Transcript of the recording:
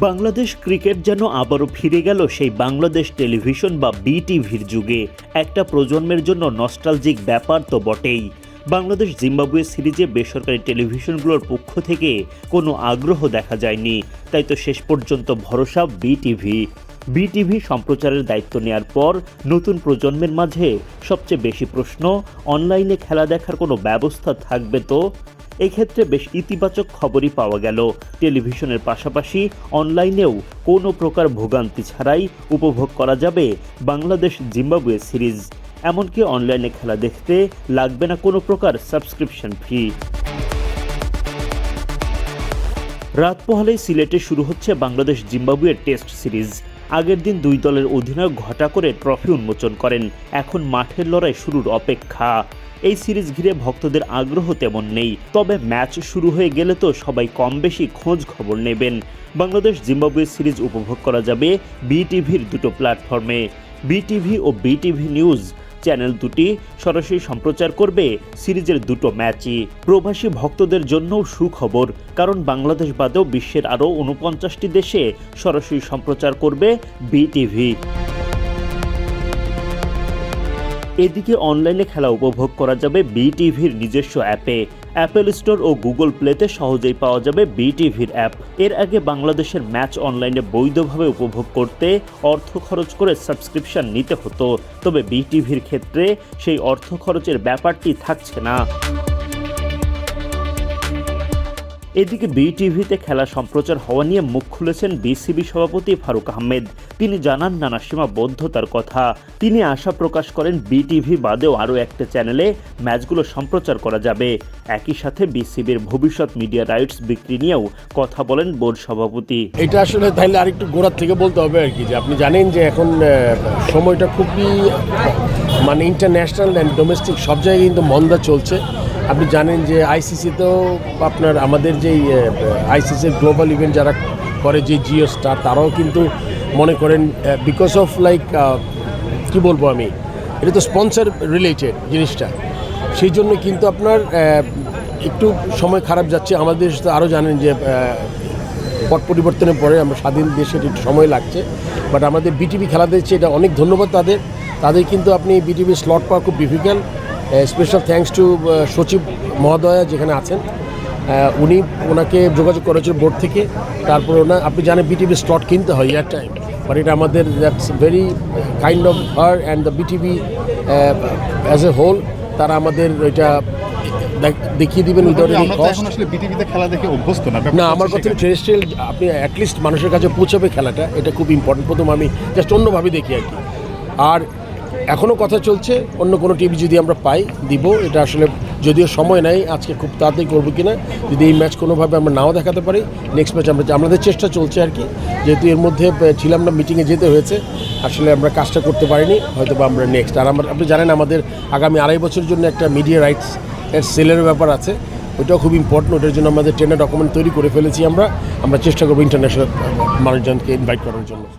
Bangladesh cricket যেন আবারও ফিরে গেল সেই বাংলাদেশ টেলিভিশন বা বিটিভির যুগে। একটা প্রজন্মের জন্য নস্টালজিক ব্যাপার তো বটেই। বাংলাদেশ জিম্বাবুয়ে সিরিজে বেসরকারি টেলিভিশনগুলোর পক্ষ থেকে কোনো আগ্রহ দেখা যায়নি। তাই তো শেষ পর্যন্ত ভরসা বিটিভি। বিটিভি সম্প্রচারের দায়িত্ব নেয়ার পর নতুন প্রজন্মের মাঝে সবচেয়ে বেশি প্রশ্ন, অনলাইনে খেলা দেখার কোনো ব্যবস্থা থাকবে তো? এক্ষেত্রে বেশ ইতিবাচক খবরই পাওয়া গেল। টেলিভিশনের পাশাপাশি অনলাইনেও কোনো প্রকার ভোগান্তি ছাড়াই উপভোগ করা যাবে বাংলাদেশ জিম্বাবুয়ে সিরিজ। এমনকি অনলাইনে খেলা দেখতে লাগবে না কোনো প্রকার সাবস্ক্রিপশন ফি। রাত পোহালেই সিলেটে শুরু হচ্ছে বাংলাদেশ জিম্বাবুয়ের টেস্ট সিরিজ। আগের দিন দুই দলের অধিনায়ক ঘটা করে ট্রফি উন্মোচন করেন। এখন মাঠের লড়াই শুরুর অপেক্ষা। এই সিরিজ ঘিরে ভক্তদের আগ্রহ তেমন নেই। তবে ম্যাচ শুরু হয়ে গেলে তো সবাই কম বেশি খোঁজ খবর নেবেন। বাংলাদেশ জিম্বাবুয়ে সিরিজ উপভোগ করা যাবে বিটিভির দুটো প্ল্যাটফর্মে। বিটিভি ও বিটিভি নিউজ চ্যানেল দুটি সরাসরি সম্প্রচার করবে সিরিজের দুটো ম্যাচই। প্রবাসী ভক্তদের জন্য সুখবর, কারণ বাংলাদেশ বাদেও বিশ্বের আরও উনপঞ্চাশটি দেশে সরাসরি সম্প্রচার করবে বিটিভি। এদিকে অনলাইনে খেলা উপভোগ করা যাবে বিটিভির নিজস্ব অ্যাপে। অ্যাপেল স্টোর ও গুগল প্লেতে সহজেই পাওয়া যাবে বিটিভির অ্যাপ। এর আগে বাংলাদেশের ম্যাচ অনলাইনে বৈধভাবে উপভোগ করতে অর্থ খরচ করে সাবস্ক্রিপশন নিতে হতো, তবে বিটিভির ক্ষেত্রে সেই অর্থ খরচের ব্যাপারটি থাকছে না। এদিকে বিটিভিতে খেলা সম্প্রচার হওয়া নিয়ে মুখ খুলেছেন বিসিবি সভাপতি ফারুক আহমেদ। তিনি জানান, নানা সীমাবদ্ধতার কথা। তিনি আশা প্রকাশ করেন, বিটিভি বাদেও আরও একটা চ্যানেলে ম্যাচগুলো সম্প্রচার করা যাবে। একই সাথে বিসিবির ভবিষ্যৎ মিডিয়া রাইটস বিক্রি নিয়েও কথা বলেন বোর্ড সভাপতি। এটা আসলে তাহলে আরেকটু গোড়ার থেকে বলতে হবে আর কি, যে আপনি জানেন যে এখন সময়টা খুবই মানে ইন্টারন্যাশনাল অ্যান্ড ডোমেস্টিক সব জায়গায় কিন্তু মন্দা চলছে। আপনি জানেন যে আইসিসিতেও আপনার আমাদের যেই আইসিসির গ্লোবাল ইভেন্ট যারা করে, যে জিও স্টার, তারাও কিন্তু মনে করেন বিকজ অফ লাইক কি বলব আমি? এটা তো স্পন্সর রিলেটেড জিনিসটা। সেই জন্য কিন্তু আপনার একটু সময় খারাপ যাচ্ছে। আমাদের দেশ তো আরও জানেন যে পট পরিবর্তনের পরে আমরা স্বাধীন দেশের একটু সময় লাগছে। বাট আমাদের বিটিভি খেলা দিচ্ছে এটা অনেক ধন্যবাদ তাদের। তাদের কিন্তু আপনি বিটিভি স্লট পাওয়া খুব ডিফিকাল্ট স্পেশাল থ্যাঙ্কস টু সচিব মহোদয়া যেখানে আছেন। উনি ওনাকে যোগাযোগ করেছেন বোর্ড থেকে। তারপর ওনা আপনি জানেন বিটিভি স্লট কিনতে হয় ইয়ার টাইম বাট এটা আমাদের that's very kind of her and the BTV as a whole তারা আমাদের এটা দেখিয়ে দিবেন উইদাউট এনি কস্ট আসলে বিটিভিতে খেলা দেখে অভ্যস্ত না না আমার কথা টেরেস্ট্রিয়াল আপনি অ্যাটলিস্ট মানুষের কাছে পৌঁছাবে খেলাটা এটা খুব ইম্পর্টেন্ট প্রথম আমি জাস্ট অন্যভাবে দেখি আর কি। আর এখনও কথা চলছে, অন্য কোনো টিভি যদি আমরা পাই, দিব। এটা আসলে যদিও সময় নাই, আজকে খুব তাড়াতাড়ি করব কিনা, যদি এই ম্যাচ কোনোভাবে আমরা নাও দেখাতে পারি নেক্সট ম্যাচ আমরা আমাদের চেষ্টা চলছে আর কি। যেহেতু এর মধ্যে ছিলাম না মিটিংয়ে যেতে হয়েছে, আসলে আমরা কাজটা করতে পারিনি হয়তো বা আমরা নেক্সট আর আমরা আপনি জানেন, আমাদের আগামী আড়াই বছরের জন্য একটা মিডিয়া রাইটস এর সেলের ব্যাপার আছে। ওইটাও খুব ইম্পর্টেন্ট ওটার জন্য আমাদের ট্রেনের ডকুমেন্ট তৈরি করে ফেলেছি আমরা। আমরা চেষ্টা করব ইন্টারন্যাশনাল মানুষজনকে ইনভাইট করার জন্য।